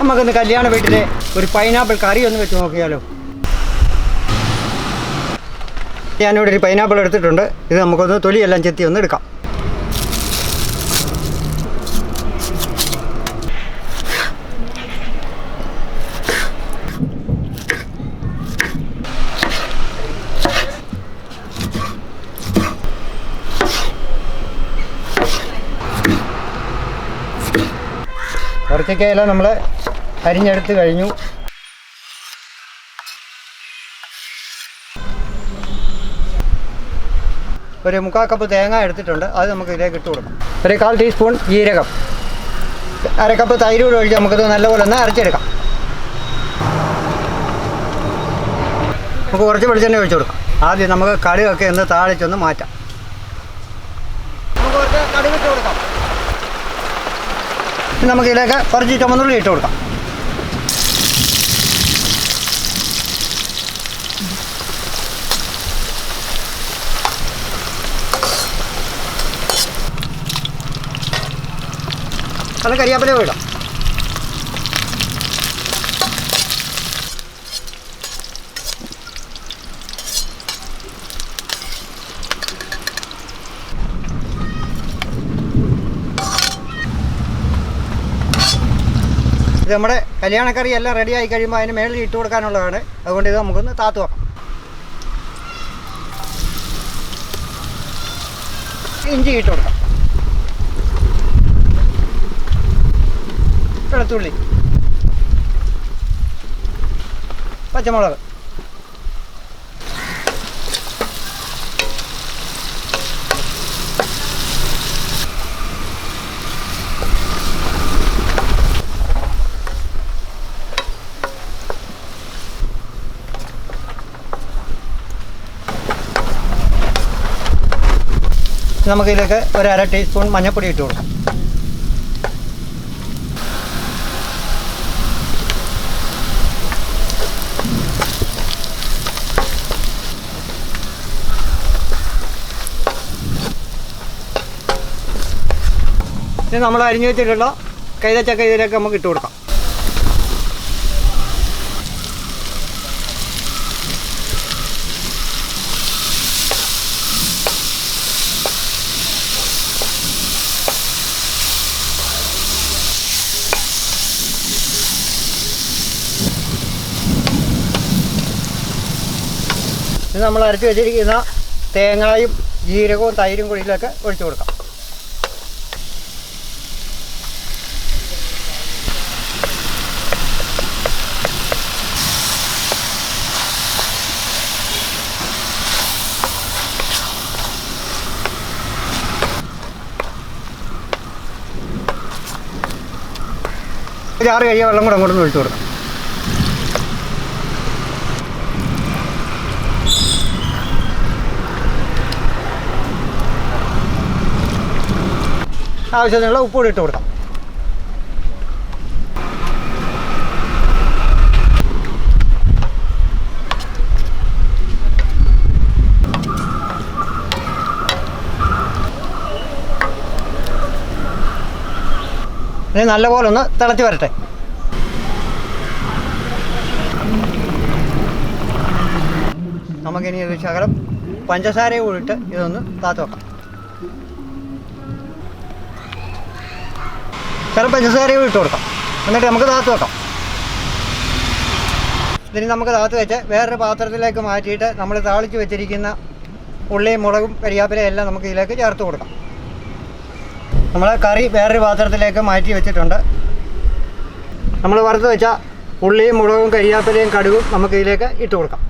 നമുക്കൊന്ന് കല്യാണ വീട്ടിലെ ഒരു പൈനാപ്പിൾ കറി ഒന്ന് വെച്ച് നോക്കിയാലോ. ഞാനിവിടെ ഒരു പൈനാപ്പിൾ എടുത്തിട്ടുണ്ട്. ഇത് നമുക്കൊന്ന് തൊലിയെല്ലാം ചെത്തി ഒന്ന് എടുക്കാം. കുറച്ചൊക്കെ ഇല നമ്മൾ അരിഞ്ഞെടുത്ത് കഴിഞ്ഞു. ഒരു മുക്കാൽ കപ്പ് തേങ്ങ എടുത്തിട്ടുണ്ട്. അത് നമുക്ക് ഇതിലേക്ക് ഇട്ട് കൊടുക്കാം. ഒരു കാൽ ടീസ്പൂൺ ജീരകം. അരക്കപ്പ് കപ്പ് തൈര് കൂടെ ഒഴിച്ച് നമുക്കിത് നല്ലപോലെ ഒന്ന് അരച്ചെടുക്കാം. നമുക്ക് കുറച്ച് വെളിച്ചെണ്ണ ഒഴിച്ചു കൊടുക്കാം. ആദ്യം നമുക്ക് കടുകൊക്കെ ഒന്ന് താളിച്ചൊന്ന് മാറ്റാം. നമുക്ക് കുറച്ച് കടുകിട്ട് കൊടുക്കാം. നമുക്ക് ഇതിലേക്ക് കുറച്ച് ചുമന്നുള്ളി ഇട്ട് കൊടുക്കാം. അത് കരിയാപ്പില ഇടാം. ഇത് നമ്മുടെ കല്യാണക്കറി എല്ലാം റെഡി ആയി കഴിയുമ്പോൾ അതിന് മേളിൽ ഇട്ട് കൊടുക്കാനുള്ളതാണ്. അതുകൊണ്ട് ഇത് നമുക്കൊന്ന് താത്തു വെക്കാം. ഇഞ്ചി ഇട്ട് കൊടുക്കാം. വെളുത്തുള്ളി. പച്ചമുളക്. നമുക്കിതിലേക്ക് ഒരു അര ടീസ്പൂൺ മഞ്ഞൾപ്പൊടി ഇട്ട് കൊടുക്കാം. ഇനി നമ്മൾ അരിഞ്ഞു വെച്ചിട്ടുള്ള കൈതച്ചക്ക ഇതിലേക്ക് നമുക്ക് ഇട്ട് കൊടുക്കാം. ഇത് നമ്മൾ അരച്ച് വെച്ചിരിക്കുന്ന തേങ്ങായും ജീരകവും തൈരും കുഴിയിലൊക്കെ ഒഴിച്ചു കൊടുക്കാം. ചാറ് കഴിയാൻ വെള്ളം കൂടെ അങ്ങോട്ട് ഒഴിച്ചു കൊടുക്കാം. ആവശ്യത്തിനുള്ള ഉപ്പ് കൂടി ഇട്ട് കൊടുക്കാം. ഇനി നല്ലപോലെ ഒന്ന് തിളച്ച് വരട്ടെ. നമുക്കിനി ഒരു ശകലം പഞ്ചസാരയും കൂടി ഇട്ട് ഇതൊന്ന് താത്തു വെക്കാം. ശകലം പഞ്ചസാരയും ഇട്ട് കൊടുക്കാം. എന്നിട്ട് നമുക്ക് താത്തു വെക്കാം. ഇതിന് നമുക്ക് താത്ത് വെച്ച് വേറൊരു പാത്രത്തിലേക്ക് മാറ്റിയിട്ട് നമ്മൾ താളിച്ച് വെച്ചിരിക്കുന്ന ഉള്ളിയും മുളകും കരിയാപ്പിലയും എല്ലാം നമുക്ക് ഇതിലേക്ക് ചേർത്ത് കൊടുക്കാം. നമ്മൾ കറി വേറൊരു പാത്രത്തിലേക്ക് മാറ്റി വെച്ചിട്ടുണ്ട്. നമ്മൾ വറുത്ത് വെച്ച ഉള്ളിയും മുളകും കരിയാപ്പിലയും കടുകും നമുക്ക് ഇതിലേക്ക് ഇട്ട് കൊടുക്കാം.